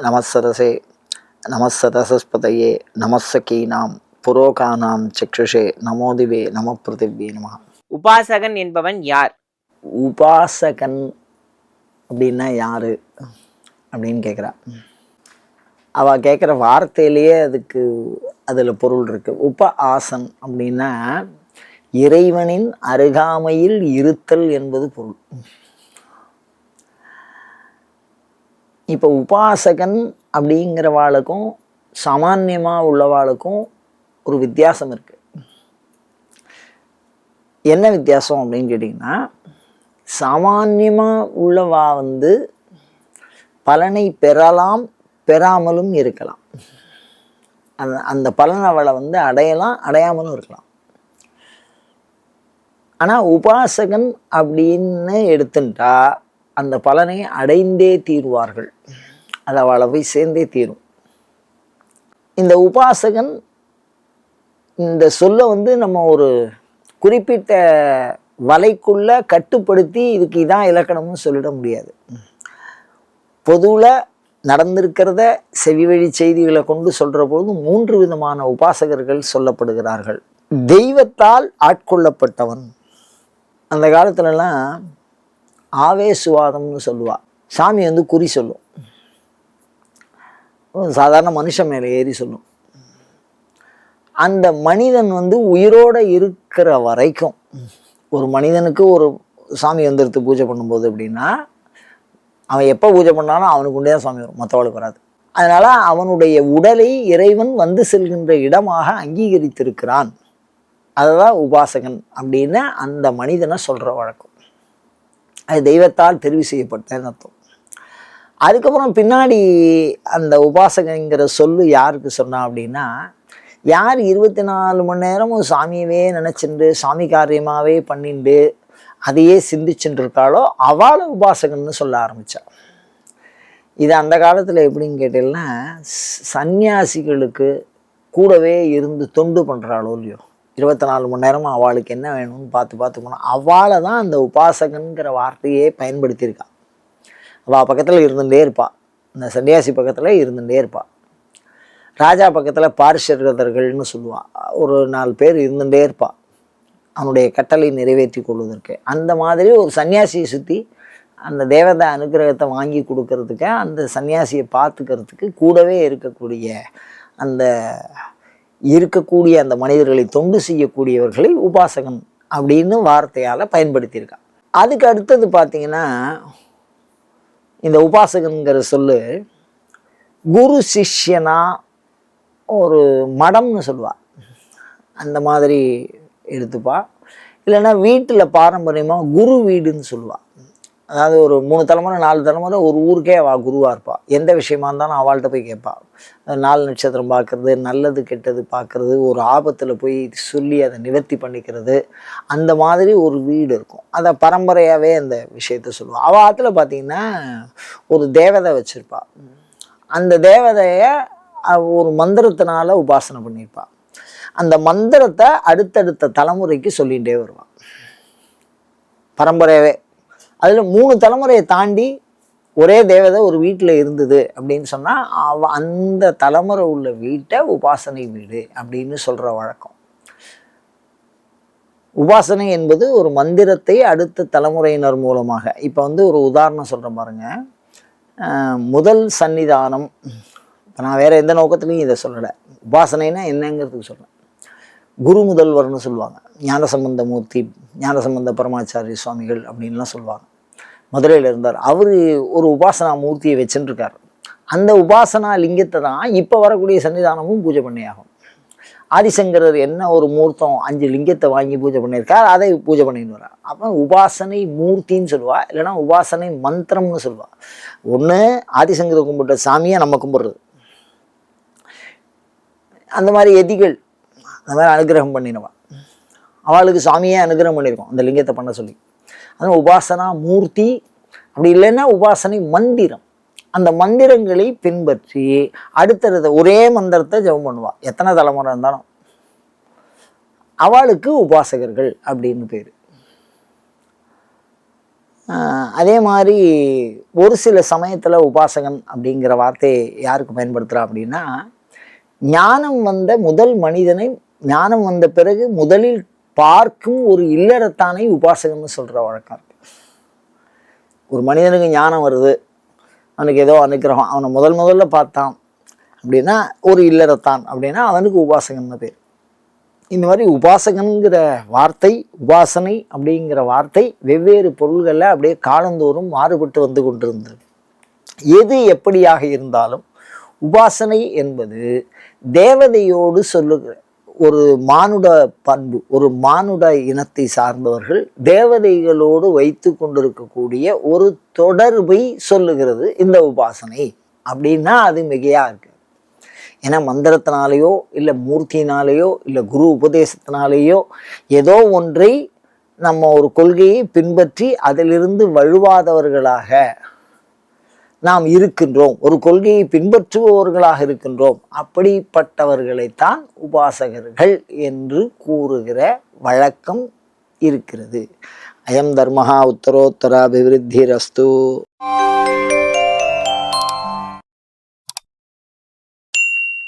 நமசரசே நமசரசஸ்பதையே நமசகீனாம் புரோகானாம் சக்ஷுஷே நமோதிவே நம பிருத்திவே நம உபாசகன் என்பவன் யார்? உபாசகன் அப்படின்னா யாரு? அப்படின்னு கேட்குறா அவ கேட்குற வார்த்தையிலேயே அதுக்கு அதில் பொருள் இருக்கு. உப ஆசன் அப்படின்னா இறைவனின் அருகாமையில் இருத்தல் என்பது பொருள். இப்போ உபாசகன் அப்படிங்கிறவாளுக்கும் சாமான்யமாக உள்ளவாளுக்கும் ஒரு வித்தியாசம் இருக்கு. என்ன வித்தியாசம் அப்படின்னு கேட்டிங்கன்னா சாமான்யமாக உள்ளவா வந்து பலனை பெறலாம் பெறாமலும் இருக்கலாம். அந்த அந்த பலன் அவளை வந்து அடையலாம் அடையாமலும் இருக்கலாம். ஆனால் உபாசகன் அப்படின்னு எடுத்துட்டா அந்த பலனை அடைந்தே தீருவார்கள். அது அவளை போய் சேர்ந்தே தீரும். இந்த உபாசகன் இந்த சொல்ல வந்து நம்ம ஒரு குறிப்பிட்ட வலைக்குள்ள கட்டுப்படுத்தி இதுக்கு இதான் இலக்கணம்னு சொல்லிட முடியாது. பொதுவில் நடந்திருக்கிறத செவிவழி செய்திகளை கொண்டு சொல்கிற பொழுது மூன்று விதமான உபாசகர்கள் சொல்லப்படுகிறார்கள். தெய்வத்தால் ஆட்கொள்ளப்பட்டவன். அந்த காலத்துலலாம் ஆவேசுவாதம்னு சொல்லுவா. சாமி வந்து குறி சொல்லும். சாதாரண மனுஷன் மேலே ஏறி சொல்லும். அந்த மனிதன் வந்து உயிரோட இருக்கிற வரைக்கும் ஒரு மனிதனுக்கு ஒரு சாமி வந்துடுத்து பூஜை பண்ணும்போது அப்படின்னா அவன் எப்போ பூஜை பண்ணாலும் அவனுக்கு உண்டே தான் சாமி வரும் மற்றவளுக்கு வராது. அதனால் அவனுடைய உடலை இறைவன் வந்து செல்கின்ற இடமாக அங்கீகரித்திருக்கிறான். அதுதான் உபாசகன் அப்படின்னு அந்த மனிதனை சொல்கிற வழக்கம். அது தெய்வத்தால் தெரிவு செய்யப்பட்டேன்னு அர்த்தம். அதுக்கப்புறம் பின்னாடி அந்த உபாசகங்கிற சொல்லு யாருக்கு சொன்னா அப்படின்னா யார் இருபத்தி நாலு மணி நேரமும் சாமியவே நினச்சிண்டு சாமி காரியமாகவே பண்ணிண்டு அதையே சிந்திச்சுட்டு இருக்காளோ அவளை உபாசகன்னு சொல்ல ஆரம்பித்தா இது அந்த காலத்தில் எப்படின்னு கேட்டீங்கன்னா சந்நியாசிகளுக்கு கூடவே இருந்து தொண்டு பண்ணுறாளோ இல்லையோ. இருபத்தி நாலு மணி நேரமும் அவளுக்கு என்ன வேணும்னு பார்த்து பார்த்து போனால் அவளை தான் அந்த உபாசகன்கிற வார்த்தையே பயன்படுத்தியிருக்கா. அவள் பக்கத்தில் இருந்துகிட்டே இருப்பாள் இந்த சன்னியாசி பக்கத்தில் இருந்துகிட்டே இருப்பாள் ராஜா பக்கத்தில் பார்ஷர்கதர்கள்னு சொல்லுவாள் ஒரு நாலு பேர் இருந்துகிட்டே இருப்பாள் அவனுடைய கட்டளை நிறைவேற்றி கொள்வதற்கு. அந்த மாதிரி ஒரு சன்னியாசியை சுற்றி அந்த தேவதை அனுகிரகத்தை வாங்கி கொடுக்கறதுக்கு அந்த சன்னியாசியை பார்த்துக்கிறதுக்கு கூடவே இருக்கக்கூடிய அந்த இருக்கக்கூடிய அந்த மனிதர்களை தொண்டு செய்யக்கூடியவர்களை உபாசகன் அப்படின்னு வார்த்தையால் பயன்படுத்தியிருக்கான். அதுக்கு அடுத்தது பார்த்திங்கன்னா இந்த உபாசகன்கிற சொல்லு குரு சிஷ்யனா ஒரு மடம்னு சொல்லுவா. அந்த மாதிரி எடுத்துப்பா. இல்லைன்னா வீட்டில் பாரம்பரியமாக குரு வீடுன்னு சொல்லுவாள் அதாவது ஒரு மூணு தலைமுறை நாலு தலைமுறை ஒரு ஊருக்கே அவள் குருவாக இருப்பாள் எந்த விஷயமா இருந்தாலும் அவள்கிட்ட போய் கேட்பாள் நாலு நட்சத்திரம் பார்க்குறது நல்லது கெட்டது பார்க்குறது ஒரு ஆபத்தில் போய் சொல்லி அதை நிவர்த்தி பண்ணிக்கிறது அந்த மாதிரி ஒரு வீடு இருக்கும். அதை பரம்பரையாகவே அந்த விஷயத்த சொல்லுவாள் அவள் ஆற்றுல பார்த்தீங்கன்னா ஒரு தேவதை வச்சுருப்பாள் அந்த தேவதையை ஒரு மந்திரத்தினால உபாசனை பண்ணியிருப்பாள் அந்த மந்திரத்தை அடுத்தடுத்த தலைமுறைக்கு சொல்லிகிட்டே வருவான் பரம்பரையாகவே அதில் மூணு தலைமுறையை தாண்டி ஒரே தேவதை ஒரு வீட்டில் இருந்தது அப்படின்னு சொன்னால் அவ அந்த தலைமுறை உள்ள வீட்டை உபாசனை வீடு அப்படின்னு சொல்கிற வழக்கம். உபாசனை என்பது ஒரு மந்திரத்தை அடுத்த தலைமுறையினர் மூலமாக. இப்போ வந்து ஒரு உதாரணம் சொல்கிறேன் பாருங்க. முதல் சன்னிதானம். இப்போ நான் வேறு எந்த நோக்கத்துலையும் இதை சொல்லலை. உபாசனைனா என்னங்கிறதுக்கு சொல்கிறேன் குரு முதல்வர்னு சொல்லுவாங்க. ஞானசம்பந்த மூர்த்தி ஞானசம்பந்த பரமாச்சாரிய சுவாமிகள் அப்படின்லாம் சொல்லுவாங்க. மதுரையில் இருந்தார். அவர் ஒரு உபாசனா மூர்த்தியை வச்சுருக்கார் அந்த உபாசனா லிங்கத்தை தான் இப்போ வரக்கூடிய சன்னிதானமும் பூஜை பண்ணியாகும். ஆதிசங்கரர் என்ன ஒரு மூர்த்தம் அஞ்சு லிங்கத்தை வாங்கி பூஜை பண்ணியிருக்கார் அதை பூஜை பண்ணின்னு வர்றார். அப்போ உபாசனை மூர்த்தின்னு சொல்லுவா இல்லைன்னா உபாசனை மந்திரம்னு சொல்லுவா. ஒன்று ஆதிசங்கரை கும்பிட்ட சாமியை நம்ம கும்பிட்றது. அந்த மாதிரி எதிகள் அந்த மாதிரி அனுகிரகம் பண்ணினவா. அவளுக்கு சாமியே அனுகிரகம் பண்ணியிருக்கோம் அந்த லிங்கத்தை பண்ண சொல்லி. அதனால் உபாசனா மூர்த்தி. அப்படி இல்லைன்னா உபாசனை மந்திரம். அந்த மந்திரங்களை பின்பற்றி அடுத்தடுத்த ஒரே மந்திரத்தை ஜெபம் பண்ணுவா. எத்தனை தலைமுறை இருந்தாலும். அவளுக்கு உபாசகர்கள் அப்படின்னு பேர். அதே மாதிரி ஒரு சில சமயத்தில் உபாசகன் அப்படிங்கிற வார்த்தையை யாருக்கு பயன்படுத்துகிறா அப்படின்னா ஞானம் வந்த முதல் மனிதனை ஞானம் வந்த பிறகு முதலில் பார்க்கும் ஒரு இல்லறத்தானை உபாசகம்னு சொல்கிற வழக்கம் ஒரு மனிதனுக்கு ஞானம் வருது அவனுக்கு ஏதோ அனுக்கிரகம் அவனை முதல் முதல்ல பார்த்தான் அப்படின்னா ஒரு இல்லறத்தான் அப்படின்னா அவனுக்கு உபாசகன்னு பேர். இந்த மாதிரி உபாசகன்கிற வார்த்தை உபாசனை அப்படிங்கிற வார்த்தை வெவ்வேறு பொருள்களில் அப்படியே காலந்தோறும் மாறுபட்டு வந்து கொண்டிருந்தது. எது எப்படியாக இருந்தாலும் உபாசனை என்பது தேவதையோடு சொல்லுகிற ஒரு மானுட பண்பு ஒரு மானுட இனத்தை சார்ந்தவர்கள் தேவதைகளோடு வைத்து கொண்டிருக்கக்கூடிய ஒரு தொடர்பை சொல்லுகிறது இந்த உபாசனை. அப்படின்னா அது மிகையாக இருக்கு. ஏன்னா மந்திரத்தினாலேயோ இல்லை மூர்த்தினாலேயோ இல்லை குரு உபதேசத்தினாலேயோ ஏதோ ஒன்றை நம்ம ஒரு கொள்கையை பின்பற்றி அதிலிருந்து வழுவாதவர்களாக நாம் இருக்கின்றோம். ஒரு கொள்கையை பின்பற்றுபவர்களாக இருக்கின்றோம். அப்படிப்பட்டவர்களைத்தான் உபாசகர்கள் என்று கூறுகிற வழக்கம் இருக்கிறது. அயம் தர்மஹா உத்தரோத்தராபிவிருத்தி ரஸ்து